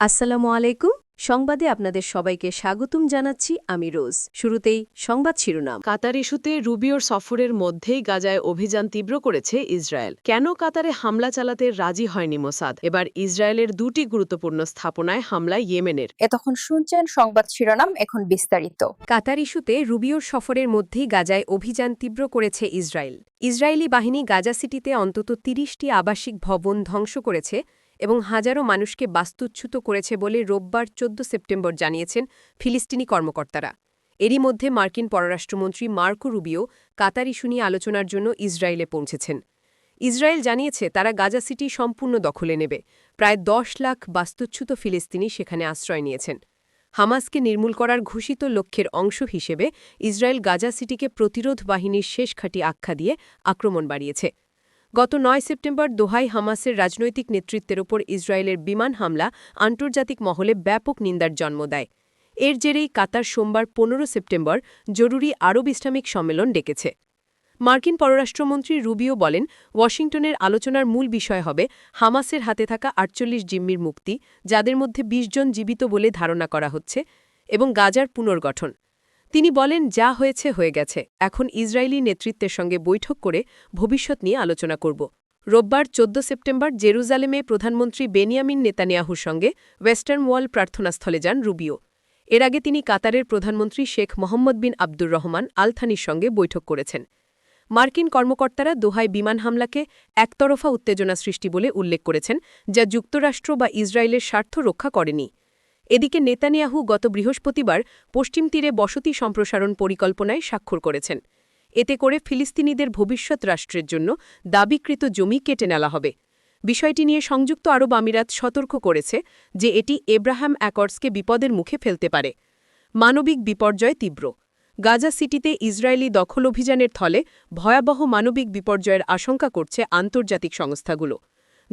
আসসালামু আলাইকুম। সংবাদে আপনাদের সবাইকে স্বাগতম জানাচ্ছি আমি রোজ। শুরুতেই সংবাদ শিরোনাম। কাতার ইস্যুতে রুবিওর সফরের মধ্যেই গাজায় অভিযান তীব্র করেছে ইসরায়েল। কেন কাতারে হামলা চালাতে রাজি হয়নি মোসাদ? এবার ইসরায়েলের দুটি গুরুত্বপূর্ণ স্থাপনায় হামলা ইয়েমেনের। এতক্ষণ শুনছেন সংবাদ শিরোনাম এখন বিস্তারিত। কাতার ইস্যুতে রুবিওর সফরের মধ্যেই গাজায় অভিযান তীব্র করেছে ইসরায়েল। ইসরায়েলি বাহিনী গাজা সিটিতে অন্তত তিরিশটি আবাসিক ভবন ধ্বংস করেছে এবং হাজারো মানুষকে বাস্তুচ্যুত করেছে বলে রোববার চোদ্দ সেপ্টেম্বর জানিয়েছেন ফিলিস্তিনি কর্মকর্তারা। এরই মধ্যে মার্কিন পররাষ্ট্রমন্ত্রী মার্কো রুবিও কাতার ইস্যু নিয়ে আলোচনার জন্য ইসরায়েলে পৌঁছেছেন। ইসরায়েল জানিয়েছে তারা গাজা সিটি সম্পূর্ণ দখলে নেবে। প্রায় দশ লাখ বাস্তুচ্যুত ফিলিস্তিনি সেখানে আশ্রয় নিয়েছেন। হামাসকে নির্মূল করার ঘোষিত লক্ষ্যের অংশ হিসেবে ইসরায়েল গাজা সিটিকে প্রতিরোধ বাহিনীর শেষ খাঁটি আখ্যা দিয়ে আক্রমণ বাড়িয়েছে। গত নয় সেপ্টেম্বর দোহাই হামাসের রাজনৈতিক নেতৃত্বের ওপর ইসরায়েলের বিমান হামলা আন্তর্জাতিক মহলে ব্যাপক নিন্দার জন্ম দেয়। এর জেরেই কাতার সোমবার পনেরো সেপ্টেম্বর জরুরি আরব ইসলামিক সম্মেলন ডেকেছে। মার্কিন পররাষ্ট্রমন্ত্রী রুবিও বলেন, ওয়াশিংটনের আলোচনার মূল বিষয় হবে হামাসের হাতে থাকা আটচল্লিশ জিম্মির মুক্তি, যাদের মধ্যে ২০ জন জীবিত বলে ধারণা করা হচ্ছে, এবং গাজার পুনর্গঠন। তিনি বলেন, যা হয়েছে হয়ে গেছে। এখন ইসরায়েলি নেতৃত্বের সঙ্গে বৈঠক করে ভবিষ্যৎ নিয়ে আলোচনা করব। রোববার চোদ্দ সেপ্টেম্বর জেরুজালেমে প্রধানমন্ত্রী বেনিয়ামিন নেতানিয়াহুর সঙ্গে ওয়েস্টার্ন ওয়াল প্রার্থনাস্থলে যান রুবিও। এর আগে তিনি কাতারের প্রধানমন্ত্রী শেখ মোহাম্মদ বিন আব্দুর রহমান আলথানির সঙ্গে বৈঠক করেছেন। মার্কিন কর্মকর্তারা দোহায় বিমান হামলাকে একতরফা উত্তেজনা সৃষ্টি বলে উল্লেখ করেছেন, যা যুক্তরাষ্ট্র বা ইসরায়েলের স্বার্থ রক্ষা করেনি। এদিকে নেতানিয়াহু গত বৃহস্পতিবার পশ্চিম তীরে বসতি সম্প্রসারণ পরিকল্পনায় স্বাক্ষর করেছেন। এতে করে ফিলিস্তিনিদের ভবিষ্যৎ রাষ্ট্রের জন্য দাবিকৃত জমি কেটে নেওয়া হবে। বিষয়টি নিয়ে সংযুক্ত আরব আমিরাত সতর্ক করেছে যে এটি এব্রাহাম অ্যাকর্ডসকে বিপদের মুখে ফেলতে পারে। মানবিক বিপর্যয় তীব্র। গাজা সিটিতে ইসরায়েলি দখল অভিযানের থলে ভয়াবহ মানবিক বিপর্যয়ের আশঙ্কা করছে আন্তর্জাতিক সংস্থাগুলো।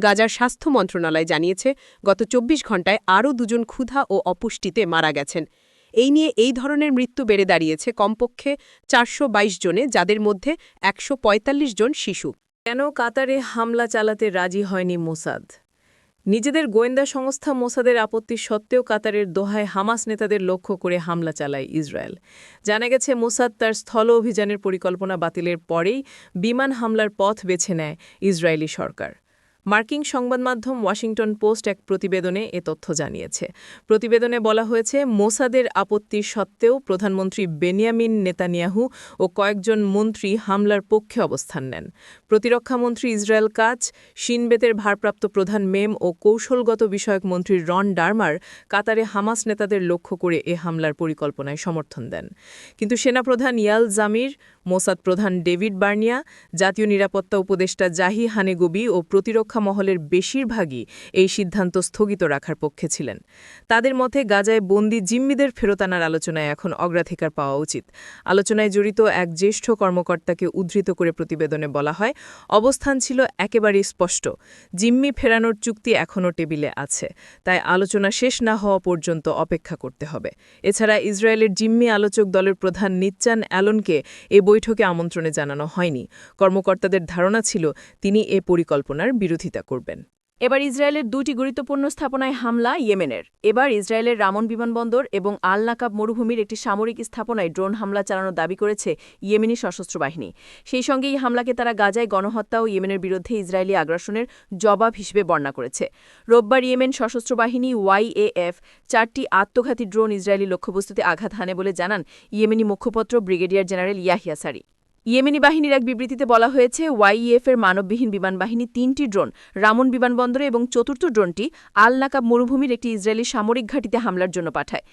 গাজার স্বাস্থ্য মন্ত্রণালয় জানিয়েছে, গত ২৪ ঘণ্টায় আরও দুজন ক্ষুধা ও অপুষ্টিতে মারা গেছেন। এই নিয়ে এই ধরনের মৃত্যু বেড়ে দাঁড়িয়েছে কমপক্ষে চারশো বাইশ জনে, যাদের মধ্যে একশো পঁয়তাল্লিশ জন শিশু। কেন কাতারে হামলা চালাতে রাজি হয়নি মোসাদ? নিজেদের গোয়েন্দা সংস্থা মোসাদের আপত্তি সত্ত্বেও কাতারের দোহায় হামাস নেতাদের লক্ষ্য করে হামলা চালায় ইসরায়েল। জানা গেছে, মোসাদ তার স্থল অভিযানের পরিকল্পনা বাতিলের পরেই বিমান হামলার পথ বেছে নেয় ইসরায়েলি সরকার। মার্কিন সংবাদ মাধ্যম ওয়াশিংটন পোস্ট এক প্রতিবেদনে এ তথ্য জানিয়েছে। প্রতিবেদনে বলা হয়েছে, মোসাদের আপত্তির সত্ত্বেও প্রধানমন্ত্রী বেনিয়ামিন নেতানিয়াহু ও কয়েকজন মন্ত্রী হামলার পক্ষে অবস্থান নেন। প্রতিরক্ষামন্ত্রী ইসরায়েল কাজ শিনবেতের ভারপ্রাপ্ত প্রধান মেম ও কৌশলগত বিষয়ক মন্ত্রী রন ডারমার কাতারে হামাস নেতাদের লক্ষ্য করে এ হামলার পরিকল্পনায় সমর্থন দেন। কিন্তু সেনাপ্রধান ইয়াল জামির মোসাদ প্রধান ডেভিড বার্নিয়া, জাতীয় নিরাপত্তা উপদেষ্টা জাহি হানেগবি ও প্রতিরক্ষা মহলের বেশিরভাগই এই সিদ্ধান্ত স্থগিত রাখার পক্ষে ছিলেন। তাদের মতে, গাজায় বন্দি জিম্মিদের ফেরত আনার আলোচনায় এখন অগ্রাধিকার পাওয়া উচিত। আলোচনায় জড়িত এক জ্যেষ্ঠ কর্মকর্তাকে উদ্ধৃত করে প্রতিবেদনে বলা হয়, অবস্থান ছিল একেবারেই স্পষ্ট। জিম্মি ফেরানোর চুক্তি এখনও টেবিলে আছে। তাই আলোচনা শেষ না হওয়া পর্যন্ত অপেক্ষা করতে হবে। এছাড়া ইসরায়েলের জিম্মি আলোচক দলের প্রধান নিচ্চান অ্যালনকে এ বৈঠকে আমন্ত্রণে জানানো হয়নি। কর্মকর্তাদের ধারণা ছিল তিনি এ পরিকল্পনার বিরোধিতা করবেন। এবার ইসরায়েলের দুটি গুরুত্বপূর্ণ স্থাপনায় হামলা, ইয়েমেনের। এবার ইসরায়েলের রামন বিমানবন্দর এবং আল নাকাব মরুভূমির একটি সামরিক স্থাপনায় ড্রোন হামলা চালানোর দাবি করেছে ইয়েমেনি সশস্ত্র বাহিনী। সেই সঙ্গে এই হামলাকে তারা গাজায় গণহত্যা ও ইয়েমেনের বিরুদ্ধে ইসরায়েলি আগ্রাসনের জবাব হিসেবে বর্ণনা করেছে। রোববার ইয়েমেন সশস্ত্র বাহিনী ওয়াইএএফ চারটি আত্মঘাতী ড্রোন ইসরায়েলি লক্ষ্যবস্তুতে আঘাত হানে বলে জানান Yemeni মুখপত্র brigadier general Yahya Saree. Yemeni বাহিনীর এক বিবৃতিতে বলা হয়েছে ওয়াইএফ এর মানববিহীন বিমানবাহিনী তিনটি ড্রোন, রামুন বিমানবন্দরে এবং চতুর্থ ড্রোনটি আল নাকাব মরুভূমির একটি ইসরায়েলি সামরিক ঘাঁটিতে হামলার জন্য পাঠায়।